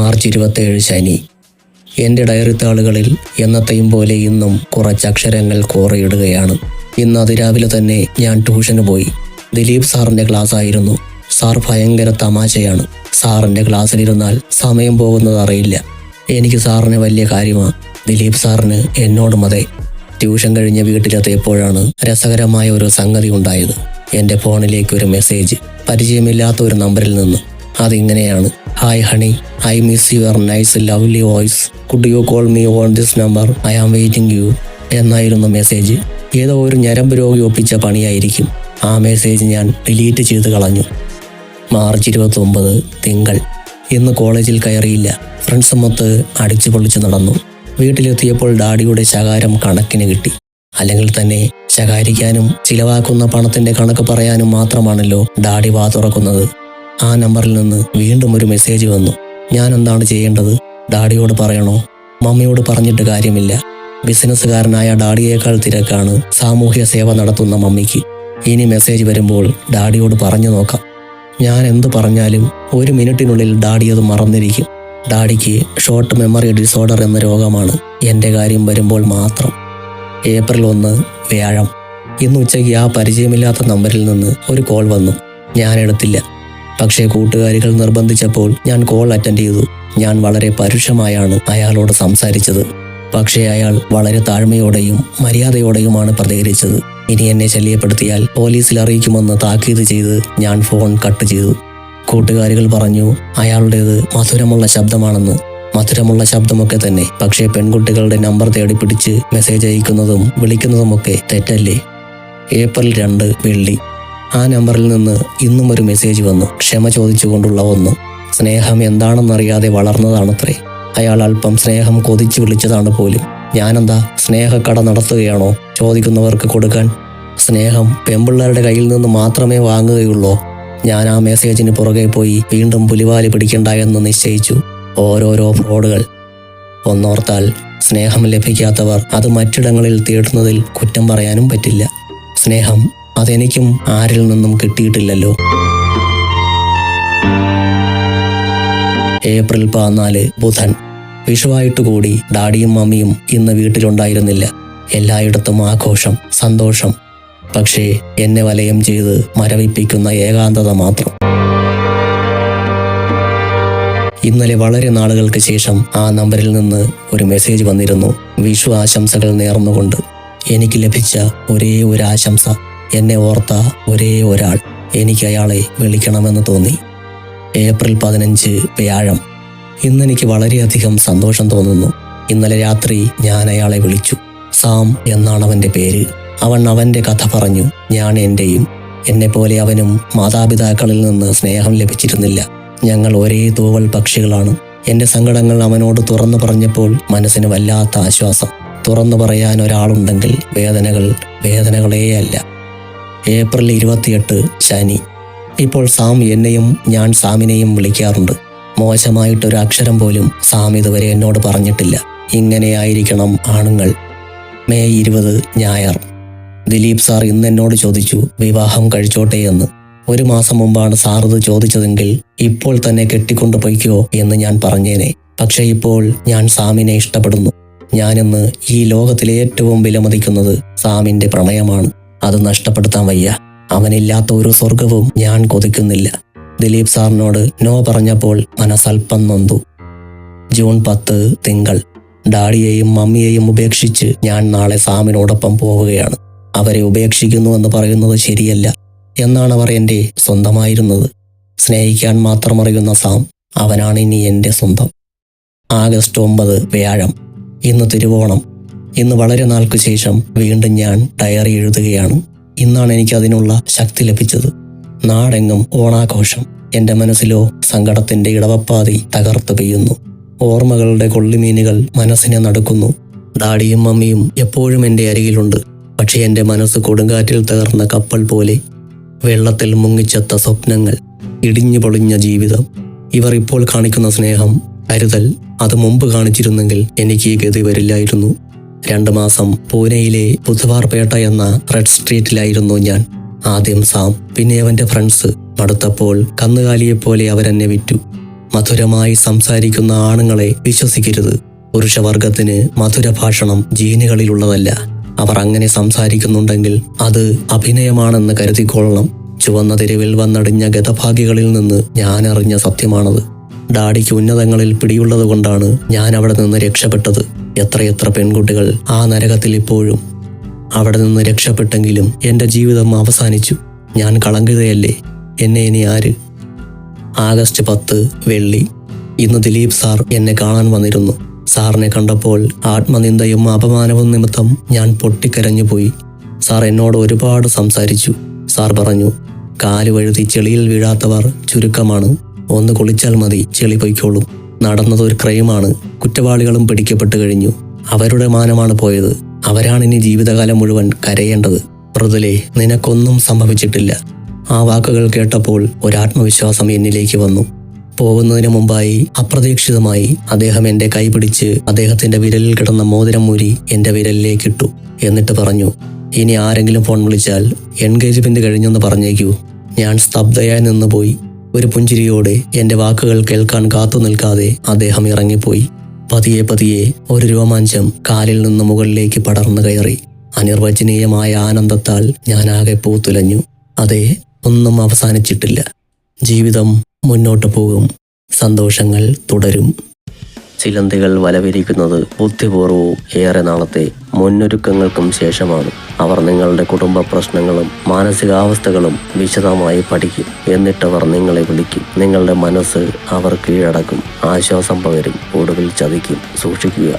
March ഇരുപത്തേഴ് ശനി. എന്റെ ഡയറി താളുകളിൽ എന്നത്തെയും പോലെ ഇന്നും കുറച്ച് അക്ഷരങ്ങൾ കോറയിടുകയാണ്. ഇന്ന് അതിരാവിലെ തന്നെ ഞാൻ ട്യൂഷന് പോയി. ദിലീപ് സാറിന്റെ ക്ലാസ് ആയിരുന്നു സാർ ഭയങ്കര തമാശയാണ്. സാറിന്റെ ക്ലാസ്സിലിരുന്നാൽ സമയം പോകുന്നത് അറിയില്ല എനിക്ക് സാറിന് വലിയ കാര്യമാണ് ദിലീപ് സാറിന് എന്നോടും അതെ ട്യൂഷൻ കഴിഞ്ഞ് വീട്ടിലെത്തിയപ്പോഴാണ് രസകരമായ ഒരു സംഗതി ഉണ്ടായത്. എന്റെ ഫോണിലേക്ക് ഒരു മെസ്സേജ്. പരിചയമില്ലാത്ത ഒരു നമ്പറിൽ നിന്ന്. അതിങ്ങനെയാണ്. Hi honey I miss your nice lovely voice could you call me on this number I am waiting you എന്നായിരുന്നു മെസ്സേജ് ഏതോ ഒരു ഞരമ്പ് രോഗി ഒപ്പിച്ച പണിയായിരിക്കും. ആ മെസ്സേജ് ഞാൻ ഡിലീറ്റ് ചെയ്ത് കളഞ്ഞു. മാർച്ച് ഇരുപത്തൊമ്പത് തിങ്കൾ. ഇന്ന് കോളേജിൽ കയറിയില്ല. ഫ്രണ്ട്സുമൊത്ത് അടിച്ചു പൊളിച്ച് നടന്നു. വീട്ടിലെത്തിയപ്പോൾ ഡാഡിയുടെ ശകാരം കണക്കിന് കിട്ടി. അല്ലെങ്കിൽ തന്നെ ശകാരിക്കാനും ചിലവാക്കുന്ന പണത്തിന്റെ കണക്ക് പറയാനും മാത്രമാണല്ലോ ഡാഡി വാ തുറക്കുന്നത് ആ നമ്പറിൽ നിന്ന് വീണ്ടും ഒരു മെസ്സേജ് വന്നു. ഞാൻ എന്താണ് ചെയ്യേണ്ടത്? ഡാഡിയോട് പറയണോ? മമ്മിയോട് പറഞ്ഞിട്ട് കാര്യമില്ല. ബിസിനസ്സുകാരനായ ഡാഡിയേക്കാൾ തിരക്കാണ് സാമൂഹ്യ സേവ നടത്തുന്ന മമ്മിക്ക്. ഇനി മെസ്സേജ് വരുമ്പോൾ ഡാഡിയോട് പറഞ്ഞു നോക്കാം. ഞാൻ എന്തു പറഞ്ഞാലും ഒരു മിനിറ്റിനുള്ളിൽ ഡാഡി അത് മറന്നിരിക്കും. ഡാഡിക്ക് ഷോർട്ട് മെമ്മറി ഡിസോർഡർ എന്ന രോഗമാണ് എന്റെ കാര്യം വരുമ്പോൾ മാത്രം. ഏപ്രിൽ ഒന്ന് വ്യാഴം. ഇന്ന് ഉച്ചയ്ക്ക് ആ പരിചയമില്ലാത്ത നമ്പറിൽ നിന്ന് ഒരു കോൾ വന്നു. ഞാൻ എടുത്തില്ല. പക്ഷേ കൂട്ടുകാരികൾ നിർബന്ധിച്ചപ്പോൾ ഞാൻ കോൾ അറ്റൻഡ് ചെയ്തു. ഞാൻ വളരെ പരുഷമായാണ് അയാളോട് സംസാരിച്ചത്. പക്ഷേ അയാൾ വളരെ താഴ്മയോടെയും മര്യാദയോടെയുമാണ് പ്രതികരിച്ചത്. ഇനി എന്നെ ശല്യപ്പെടുത്തിയാൽ പോലീസിൽ അറിയിക്കുമെന്ന് താക്കീത് ചെയ്ത് ഞാൻ ഫോൺ കട്ട് ചെയ്തു. കൂട്ടുകാരികൾ പറഞ്ഞു അയാളുടേത് മധുരമുള്ള ശബ്ദമാണെന്ന്. മധുരമുള്ള ശബ്ദമൊക്കെ തന്നെ. പക്ഷേ പെൺകുട്ടികളുടെ നമ്പർ തേടി പിടിച്ച് മെസ്സേജ് അയക്കുന്നതും വിളിക്കുന്നതുമൊക്കെ തെറ്റല്ലേ? ഏപ്രിൽ രണ്ട് വെള്ളി. ആ നമ്പറിൽ നിന്ന് ഇന്നും ഒരു മെസ്സേജ് വന്നു. ക്ഷമ ചോദിച്ചുകൊണ്ടുള്ള ഒന്ന്. സ്നേഹം എന്താണെന്നറിയാതെ വളർന്നതാണത്രേ. അയാൾ അല്പം സ്നേഹം കൊതിച്ചു വിളിച്ചതാണ് പോലും. ഞാനെന്താ സ്നേഹക്കട നടത്തുകയാണോ? ചോദിക്കുന്നവർക്ക് കൊടുക്കാൻ. സ്നേഹം പെമ്പിള്ളേരുടെ കയ്യിൽ നിന്ന് മാത്രമേ വാങ്ങുകയുള്ളൂ? ഞാൻ ആ മെസ്സേജിന് പുറകെ പോയി വീണ്ടും പുലിവാലി പിടിക്കണ്ട എന്ന് നിശ്ചയിച്ചു. ഓരോരോ ഫ്രോഡുകൾ ഒന്നോർത്താൽ സ്നേഹം ലഭിക്കാത്തവർ അത് മറ്റിടങ്ങളിൽ തേടുന്നതിൽ കുറ്റം പറയാനും പറ്റില്ല. സ്നേഹം അതെനിക്കും ആരിൽ നിന്നും കിട്ടിയിട്ടില്ലല്ലോ. ഏപ്രിൽ പതിനാല് ബുധൻ. വിഷുവായിട്ട് കൂടി ഡാഡിയും മമ്മിയും ഇന്ന് വീട്ടിലുണ്ടായിരുന്നില്ല. എല്ലായിടത്തും ആഘോഷം സന്തോഷം. പക്ഷേ എന്നെ വലയം ചെയ്ത് മരവിപ്പിക്കുന്ന ഏകാന്തത മാത്രം. ഇന്നലെ വളരെ നാളുകൾക്ക് ശേഷം ആ നമ്പറിൽ നിന്ന് ഒരു മെസ്സേജ് വന്നിരുന്നു. വിഷു ആശംസകൾ നേർന്നുകൊണ്ട് എനിക്ക് ലഭിച്ച ഒരേ ഒരു ആശംസ. എന്നെ ഓർത്ത ഒരേ ഒരാൾ. എനിക്ക് അയാളെ വിളിക്കണമെന്ന് തോന്നി. ഏപ്രിൽ പതിനഞ്ച് വ്യാഴം. ഇന്നെനിക്ക് വളരെയധികം സന്തോഷം തോന്നുന്നു. ഇന്നലെ രാത്രി ഞാൻ അയാളെ വിളിച്ചു. സാം എന്നാണ് അവന്റെ പേര്. അവൻ അവന്റെ കഥ പറഞ്ഞു. ഞാൻ എന്റെയും എന്നെപ്പോലെ അവനും മാതാപിതാക്കളിൽ നിന്ന് സ്നേഹം ലഭിച്ചിരുന്നില്ല. ഞങ്ങൾ ഒരേ തൂവൽ പക്ഷികളാണ്. എന്റെ സങ്കടങ്ങൾ അവനോട് തുറന്നു പറഞ്ഞപ്പോൾ മനസ്സിന് വല്ലാത്ത ആശ്വാസം. തുറന്നു പറയാൻ ഒരാളുണ്ടെങ്കിൽ വേദനകൾ വേദനകളേയല്ല. ഏപ്രിൽ ഇരുപത്തിയെട്ട് ശനി. ഇപ്പോൾ സാം എന്നെയും ഞാൻ സാമിനെയും വിളിക്കാറുണ്ട്. മോശമായിട്ടൊരു അക്ഷരം പോലും സാം ഇതുവരെ എന്നോട് പറഞ്ഞിട്ടില്ല. ഇങ്ങനെയായിരിക്കണം ആണുങ്ങൾ. മെയ് ഇരുപത് ഞായർ. ദിലീപ് സാർ ഇന്ന് എന്നോട് ചോദിച്ചു വിവാഹം കഴിച്ചോട്ടെ എന്ന്. ഒരു മാസം മുമ്പാണ് സാർ ഇത് ചോദിച്ചതെങ്കിൽ ഇപ്പോൾ തന്നെ കെട്ടിക്കൊണ്ടു പൊയ്ക്കോ എന്ന് ഞാൻ പറഞ്ഞേനെ. പക്ഷേ ഇപ്പോൾ ഞാൻ സാമിനെ ഇഷ്ടപ്പെടുന്നു. ഞാനിന്ന് ഈ ലോകത്തിലെ ഏറ്റവും വിലമതിക്കുന്നത് സാമിന്റെ പ്രണയമാണ്. അത് നഷ്ടപ്പെടുത്താൻ വയ്യ. അവനില്ലാത്ത ഒരു സ്വർഗവും ഞാൻ കൊതിക്കുന്നില്ല. ദിലീപ് സാറിനോട് നോ പറഞ്ഞപ്പോൾ മനസ്സൽപ്പം നൊന്തു. ജൂൺ പത്ത് തിങ്കൾ. ഡാഡിയെയും മമ്മിയെയും ഉപേക്ഷിച്ച് ഞാൻ നാളെ സാമിനോടൊപ്പം പോവുകയാണ്. അവരെ ഉപേക്ഷിക്കുന്നു എന്ന് പറയുന്നത് ശരിയല്ല. എന്നാണ് അവർ എന്റെ സ്വന്തമായിരുന്നത്. സ്നേഹിക്കാൻ മാത്രം അറിയുന്ന സാം അവനാണ് ഇനി എന്റെ സ്വന്തം. ആഗസ്റ്റ് ഒമ്പത് വ്യാഴം. ഇന്ന് തിരുവോണം. ഇന്ന് വളരെ നാൾക്കു ശേഷം വീണ്ടും ഞാൻ ഡയറി എഴുതുകയാണ്. ഇന്നാണ് എനിക്ക് അതിനുള്ള ശക്തി ലഭിച്ചത്. നാടെങ്ങും ഓണാഘോഷം. എന്റെ മനസ്സിലോ സങ്കടത്തിന്റെ ഇടവപ്പാതി തകർത്ത് പെയ്യുന്നു. ഓർമ്മകളുടെ കൊള്ളിമീനുകൾ മനസ്സിനെ നടക്കുന്നു. ഡാഡിയും മമ്മിയും എപ്പോഴും എന്റെ അരികിലുണ്ട്. പക്ഷേ എന്റെ മനസ്സ് കൊടുങ്കാറ്റിൽ തകർന്ന കപ്പൽ പോലെ വെള്ളത്തിൽ മുങ്ങിച്ചെത്ത സ്വപ്നങ്ങൾ ഇടിഞ്ഞു പൊളിഞ്ഞ ജീവിതം. ഇവർ ഇപ്പോൾ കാണിക്കുന്ന സ്നേഹം കരുതൽ അത് മുമ്പ് കാണിച്ചിരുന്നെങ്കിൽ എനിക്ക് ഈ ഗതി വരില്ലായിരുന്നു. രണ്ടു മാസം പൂനെയിലെ ബുധവാർപേട്ട എന്ന റെഡ് സ്ട്രീറ്റിലായിരുന്നു ഞാൻ. ആദ്യം സാം പിന്നെ അവന്റെ ഫ്രണ്ട്സ്. മടുത്തപ്പോൾ കന്നുകാലിയെപ്പോലെ അവരെന്നെ വിറ്റു. മധുരമായി സംസാരിക്കുന്ന ആണുങ്ങളെ വിശ്വസിക്കരുത്. പുരുഷവർഗത്തിന് മധുര ഭാഷണം ജീനുകളിലുള്ളതല്ല. അവർ അങ്ങനെ സംസാരിക്കുന്നുണ്ടെങ്കിൽ അത് അഭിനയമാണെന്ന് കരുതിക്കൊള്ളണം. ചുവന്ന തെരുവിൽ വന്നടിഞ്ഞ ഗതഭാഗികളിൽ നിന്ന് ഞാനറിഞ്ഞ സത്യമാണത്. ഡാഡിക്ക് ഉന്നതങ്ങളിൽ പിടിയുള്ളത് കൊണ്ടാണ് ഞാൻ അവിടെ നിന്ന് രക്ഷപ്പെട്ടത്. എത്രയെത്ര പെൺകുട്ടികൾ ആ നരകത്തിൽ ഇപ്പോഴും അവിടെ നിന്ന് രക്ഷപ്പെട്ടെങ്കിലും എന്റെ ജീവിതം അവസാനിച്ചു. ഞാൻ കളങ്കിതയല്ലേ? എന്നെ ഇനി ആര്? ആഗസ്റ്റ് പത്ത് വെള്ളി. ഇന്ന് ദിലീപ് സാർ എന്നെ കാണാൻ വന്നിരുന്നു. സാറിനെ കണ്ടപ്പോൾ ആത്മനിന്ദയും അപമാനവും നിമിത്തം ഞാൻ പൊട്ടിക്കരഞ്ഞു പോയി. സാർ എന്നോട് ഒരുപാട് സംസാരിച്ചു. സാർ പറഞ്ഞു കാൽ വഴുതി ചെളിയിൽ വീഴാത്തവർ ചുരുക്കമാണ്. ഒന്ന് കുളിച്ചാൽ മതി ചെളി പൊയ്ക്കോളും. നടന്നത് ഒരു ക്രൈമാണ്. കുറ്റവാളികളും പിടിക്കപ്പെട്ടു കഴിഞ്ഞു. അവരുടെ മാനമാണ് പോയത്. അവരാണ് ഇനി ജീവിതകാലം മുഴുവൻ കരയേണ്ടത്. പ്രതുലേ നിനക്കൊന്നും സംഭവിച്ചിട്ടില്ല. ആ വാക്കുകൾ കേട്ടപ്പോൾ ഒരാത്മവിശ്വാസം എന്നിലേക്ക് വന്നു. പോകുന്നതിന് മുമ്പായി അപ്രതീക്ഷിതമായി അദ്ദേഹം എന്റെ കൈ പിടിച്ച് അദ്ദേഹത്തിന്റെ വിരലിൽ കിടന്ന മോതിരം മൂരി എന്റെ വിരലിലേക്ക് ഇട്ടു എന്നിട്ട് പറഞ്ഞു ഇനി ആരെങ്കിലും ഫോൺ വിളിച്ചാൽ എൻഗേജ്മെന്റ് കഴിഞ്ഞെന്ന് പറഞ്ഞേക്കൂ. ഞാൻ സ്തബ്ധയായി നിന്നുപോയി. ഒരു പുഞ്ചിരിയോടെ എന്റെ വാക്കുകൾ കേൾക്കാൻ കാത്തു നിൽക്കാതെ അദ്ദേഹം ഇറങ്ങിപ്പോയി. പതിയെ പതിയെ ഒരു രോമാഞ്ചം കാലിൽ നിന്ന് മുകളിലേക്ക് പടർന്നു കയറി. അനിർവചനീയമായ ആനന്ദത്താൽ ഞാൻ ആകെ പൂത്തുലഞ്ഞു. അതെ ഒന്നും അവസാനിച്ചിട്ടില്ല. ജീവിതം മുന്നോട്ടു പോകും. സന്തോഷങ്ങൾ തുടരും. ചിലന്തികൾ വലവിരിക്കുന്നത് ബുദ്ധിപൂർവവും ഏറെ നാളത്തെ മുന്നൊരുക്കങ്ങൾക്കും ശേഷമാണ് അവർ നിങ്ങളുടെ കുടുംബ പ്രശ്നങ്ങളും മാനസികാവസ്ഥകളും വിശദമായി പഠിക്കും. എന്നിട്ടവർ നിങ്ങളെ വിളിക്കും. നിങ്ങളുടെ മനസ്സ് അവർ കീഴടക്കും. ആശ്വാസം പകരും. ഒടുവിൽ ചതിക്കും. സൂക്ഷിക്കുക.